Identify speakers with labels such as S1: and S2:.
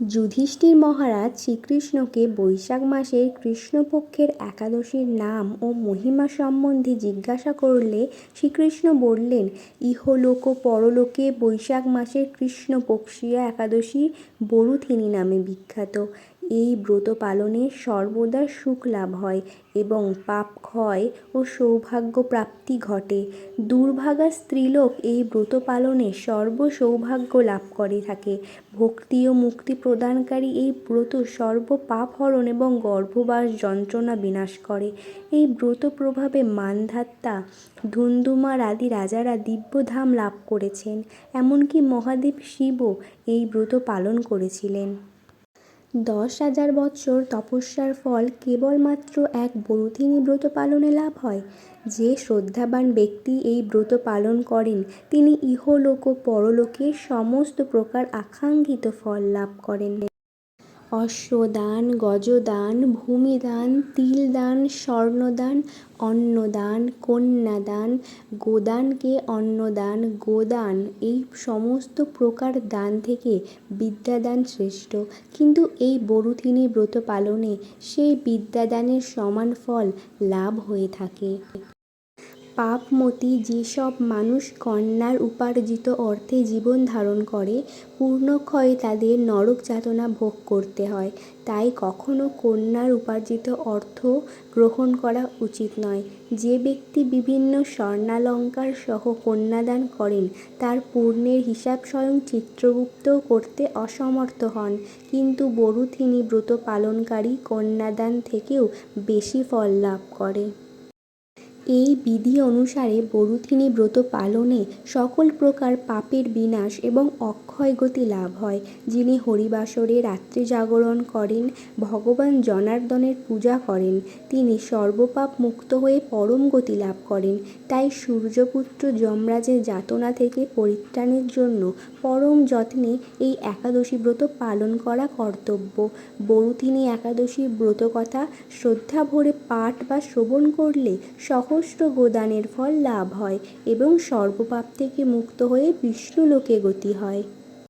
S1: যুধিষ্ঠির মহারাজ শ্রীকৃষ্ণকে বৈশাখ মাসের কৃষ্ণপক্ষের একাদশীর নাম ও মহিমা সম্বন্ধে জিজ্ঞাসা করলে শ্রীকৃষ্ণ বললেন, ইহলোক পরলোকে বৈশাখ মাসের কৃষ্ণপক্ষীয় একাদশী বরুথিনী নামে বিখ্যাত। এই ব্রত পালনে সর্বদা সুখ লাভ হয় এবং পাপ ক্ষয় ও সৌভাগ্য প্রাপ্তি ঘটে। দুর্ভাগা স্ত্রীলোক এই ব্রত পালনে সর্ব সৌভাগ্য লাভ করে থাকে। ভক্তি ও মুক্তি প্রদানকারী এই ব্রত সর্ব পাপ হরণ এবং গর্ভবাস যন্ত্রণা বিনাশ করে। এই ব্রত প্রভাবে মান্ধাত্তা ধুন্ধুমার আদি রাজারা দিব্যধাম লাভ করেছেন। এমনকি মহাদেব শিবও এই ব্রত পালন করেছিলেন। দশ হাজার বছর তপস্যার ফল কেবলমাত্র এক বরুথিনী ব্রত পালনে লাভ হয়। যে শ্রদ্ধাবান ব্যক্তি এই ব্রত পালন করেন, তিনি ইহলোক ও পরলোকে সমস্ত প্রকার আকাঙ্ক্ষিত ফল লাভ করেন। অশ্বদান, গজদান, ভূমিদান, তিলদান, স্বর্ণদান, অন্নদান, কন্যাদান, গোদানকে অন্নদান, গোদান এই সমস্ত প্রকার দান থেকে বিদ্যাদান শ্রেষ্ঠ। কিন্তু এই বরুথিনী ব্রত পালনে সেই বিদ্যাদানের সমান ফল লাভ হয়ে থাকে। পাপমতী যেসব মানুষ কন্যার উপার্জিত অর্থে জীবন ধারণ করে পূর্ণক্ষয়ে তাদের নরক যাতনা ভোগ করতে হয়। তাই কখনো কন্যার উপার্জিত অর্থ গ্রহণ করা উচিত নয়। যে ব্যক্তি বিভিন্ন স্বর্ণালঙ্কার সহ কন্যাদান করেন, তার পূর্ণের হিসাব স্বয়ং চিত্রগুপ্তও করতে অসমর্থ হন। কিন্তু বরুথিনী ব্রত পালনকারী কন্যাদান থেকেও বেশি ফল লাভ করে। এই বিধি অনুসারে বরুথিনী ব্রত পালনে সকল প্রকার পাপের বিনাশ এবং অক্ষয় গতি লাভ হয়। যিনি হরিবাসরে রাত্রি জাগরণ করেন, ভগবান জনার্দনের পূজা করেন, তিনি সর্বপাপ মুক্ত হয়ে পরম গতি লাভ করেন। তাই সূর্যপুত্র যমরাজের যাতনা থেকে পরিত্রাণের জন্য পরম যত্নে এই একাদশী ব্রত পালন করা কর্তব্য। বরুথিনী একাদশীর ব্রতকথা শ্রদ্ধা ভরে পাঠ বা শ্রবণ করলে সহস্র গোদানের ফল লাভ হয় এবং সর্বপাপ থেকে মুক্ত হয়ে বিষ্ণুলোকে গতি হয়।